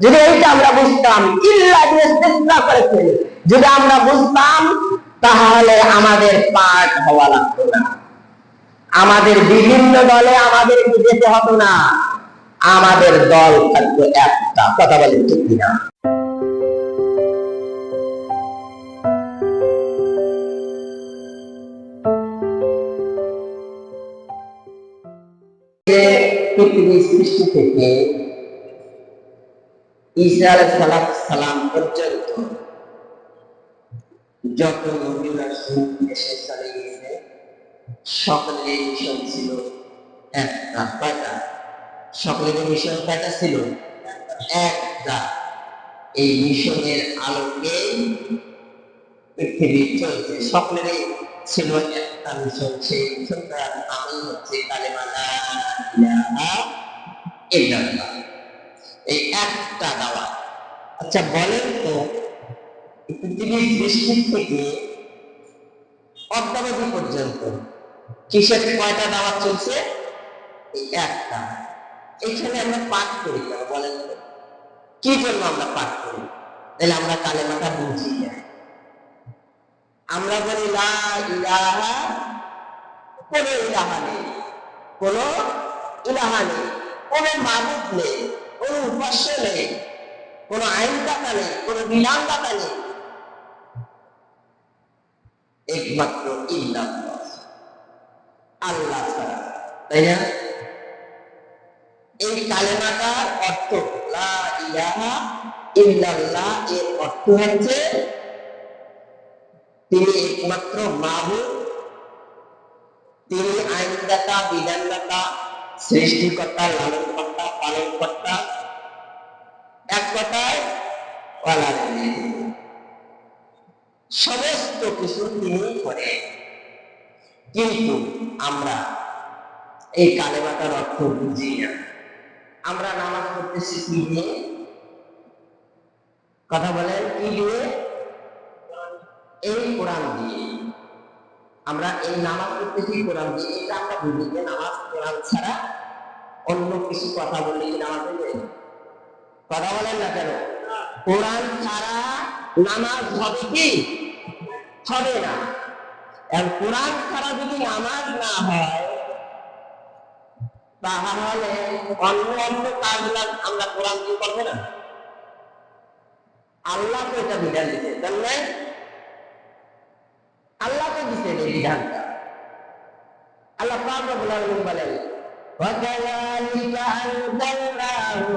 যদি এইটা আমরা বুঝতাম, ইল্লা চেষ্টা করেছে যদি আমরা বুঝতাম, তাহলে আমাদের পাঠ হওয়া লাগতো না। আমাদের বিভিন্ন দলে আমাদের যেতে হতো না? আমাদের দল থাকতো একটা। কথা বলেন ঠিক কিনা? পৃথিবীর সৃষ্টি থেকে ঈসা আলাইহিস সালাম পর্যন্ত যত নবীরা এসে চলে গেছে সকলের মিশন ছিল একটা কয়টা সকলের মিশন কয়টা ছিল একটা। এই মিশনের আলোকে পৃথিবী চলছে। সকলেরই ছিল একটা মিশন, সেই মিশনটার নামই হচ্ছে কালেমা লা ইলাহা ইল্লাল্লাহ। একটা দাওয়া আচ্ছা বলেন তো পৃথিবীর সৃষ্টি থেকে অদ্যাবধি পর্যন্ত কিসের কয়টা দাওয়াত চলছে? একটা। এখানে আমরা পাঠ করি কেন, বলেন তো? কি জন্য আমরা পাঠ করি? তাহলে আমরা কালেমাটা বুঝি। না আমরা বলি লা ইলাহা, কোন ইলাহা নেই। কোন ইলাহা নেই, কোন মাবুদ নেই। কোন উপাস্য নেই, কোন আইনদাতা নেই, কোন বিধানদাতা নেই। একমাত্র ইল্লাল্লাহ। আল্লাহ তাই না? এই কালেমাটার অর্থ ইল্লাল্লাহ, এর অর্থ হচ্ছে তিনি একমাত্র মাহবুব, তিনি আইনদাতা, বিধানদাতা, সৃষ্টিকর্তা, লালনকর্তা, পালনকর্তা ওয়ালার সমস্ত কিছু তিনি করে। কিন্তু আমরা এই কালেমাটার অর্থ বুঝি না। আমরা নামাজ পড়তেছি কি দিয়ে কথা বলেন, কি দিয়ে এই কোরআন দিয়ে। আমরা এই নামাজ পড়তেছি কোরআন দিয়ে। এটা আমরা বুঝি যে নামাজ কোরআন ছাড়া অন্য কিছু কথা বললে কি নামাজ কথা বলেন না কেন? কোরআন ছাড়া নামাজ হবে কি হবে না আর কোরআন ছাড়া যদি নামাজ না হয় তাহলে অন্য অন্য কাজগুলো আমরা কোরআন দিয়ে করবো না আল্লাহ তো এটা বিধান দিতে তাই না আল্লাহ তো দিচ্ছেন এই বিধানটা আল্লাহ পাক রব্বুল আলামিন বলেন وكذلك أنزلناه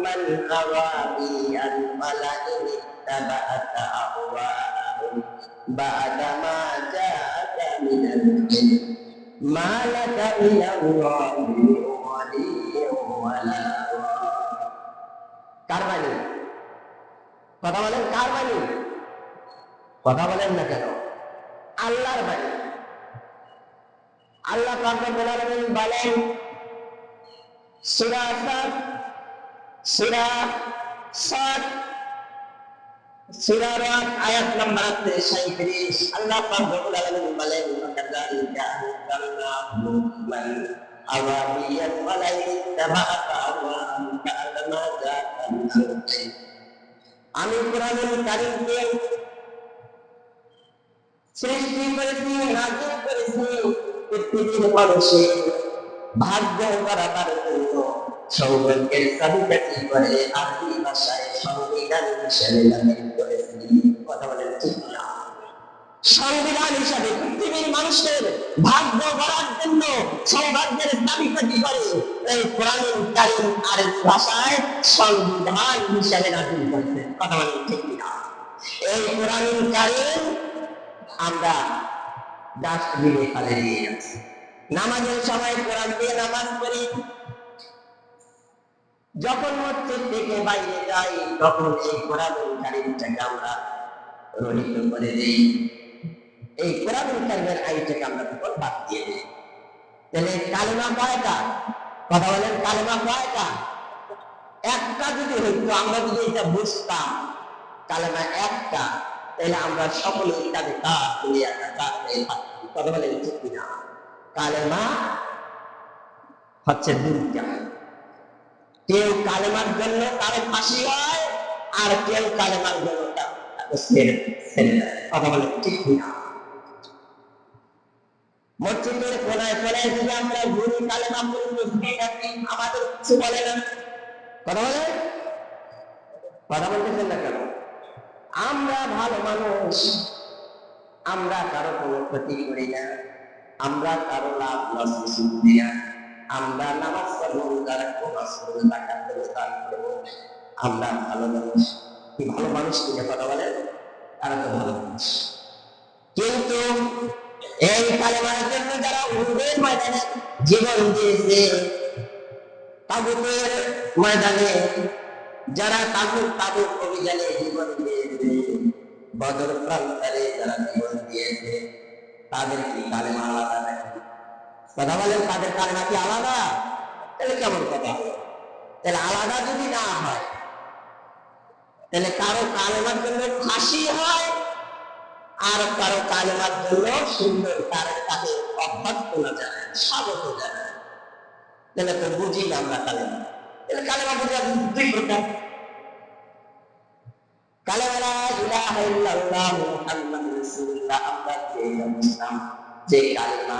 من أرابي الملأ اتبعت أهواءهم بعدما جاءك من العلم ما لك من الله من ولي ولا কার বাণী কথা বলেন কার বাণী কথা বলেন না কেন আল্লাহর বাণী আল্লাহ রব্বুল আলামিন বলেন সূরা সাদ সূরা সাদ সূরা রাত আয়াত নাম্বার 37 আল্লাহ রব্বুল আলামিন বলেন কাযালিকা আনজালনাহু মান আওয়াবিয়ান ওয়ালাইন তাবাআকা আওয়াম কাআলামা জাআন আমি কোরআনুল কারীমকে সৃষ্টি করেছি নাজিল করেছি, পৃথিবীর মানুষের ভাগ্য করাবার জন্য সৌভাগ্যের চাবিকাঠি করে, আরবি ভাষায় সংবিধান হিসেবে নাজিল করেছি কথা বলেন ঠিক না সংবিধান হিসাবে পৃথিবীর মানুষের ভাগ্য গড়ার জন্য সৌভাগ্যের চাবিকাঠি করে, এই কোরআনুল কারীম আরবি ভাষায় সংবিধান হিসাবে নাজিল করেছে। কথা বলেন, ঠিক না এই কোরআনুল কারীম আমরা ডাস্টবিনে ফেলে দিয়ে যাচ্ছি। নামাজের সময় কোরআন দিয়ে নামাজ পড়ি যখন মসজিদ থেকে বাইরে যাই তখন এই কোরআনুল কারিমটাকে আমরা রহিত করে দিই এই কারিমের আইনটাকে আমরা তখন বাদ দিয়ে দিই। তাহলে কালেমা কয়টা? কথা বলেন, কালেমা কয়টা? একটা যদি হইতো, আমরা যদি এটা বুঝতাম, কালেমা একটা, তাহলে আমরা সকলে করিয়া কথা বলে ঠিক কিনা? কালেমা হচ্ছে দুইটা। কেউ কালেমার জন্য কারও ফাঁসি হয়, আর কেউ কালেমার জন্য। কথা বলে ঠিক না মসজিদের কোনায় কোনায় যদি আমরা ঘুরি পড়ি আমাদের কিছু বলে না। কথা বলে? কথা বলতেছেন না কেন? আমরা ভালো মানুষ, আমরা কারও কোনো ক্ষতি করি না, আমরা কারও লাভ লস আমরা নামাজ আমরা ভালো মানুষ কি ভালো মানুষ কিনে কথা বলে তারা তো ভালো মানুষ কিন্তু এই কালেমার জন্য যারা উহুদের ময়দানে জীবন দিয়েছে তাগুতের ময়দানে যারা তাগুত তাগুত অভিযানে জীবন দিয়েছে বদর প্রান্তরে যারা জীবন দিয়েছে তাদের কি কালেমা আলাদা নাকি? কথা বলেন, তাদের কালেমা কি আলাদা? তাহলে কেমন কথা? তাহলে আলাদা যদি না হয়, তাহলে কারও কালেমার জন্য ফাঁসি হয়, আর কারও কালেমার জন্য সুন্দর তার তাকে অভ্যাস করা যায়, স্বাগত জানায় তাহলে তো বুঝি আমরা কালেমা। তাহলে কালেমা বুঝি দুই প্রকার। কালেমা ইলাহা ইল্লাল্লাহ মুহাম্মাদুর রাসূলুল্লাহ, আমরা যে কালেমা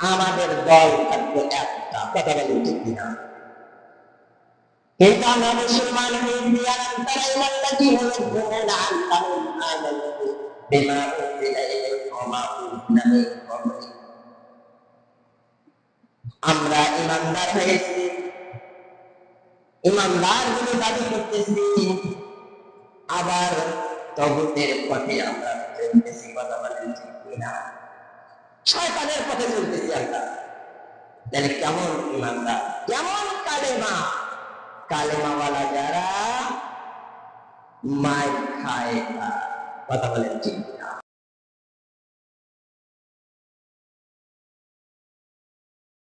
আমাদের দল থাকবে একটা, কথা বলেন ঠিক কিনা? আমরা হয়ে ইমানদারি মিন হয়েছি ইমানদার বলে দাবি করতেছি। আবার তগুতের পথে আমরা কথা ঠিক কিনা? শয়তানের পথে চলতে আমরা তাহলে কেমন ইমানদার? কেমন কালেমা? কালেমাওয়ালা যারা মায় খায় কথা বলেন ঠিক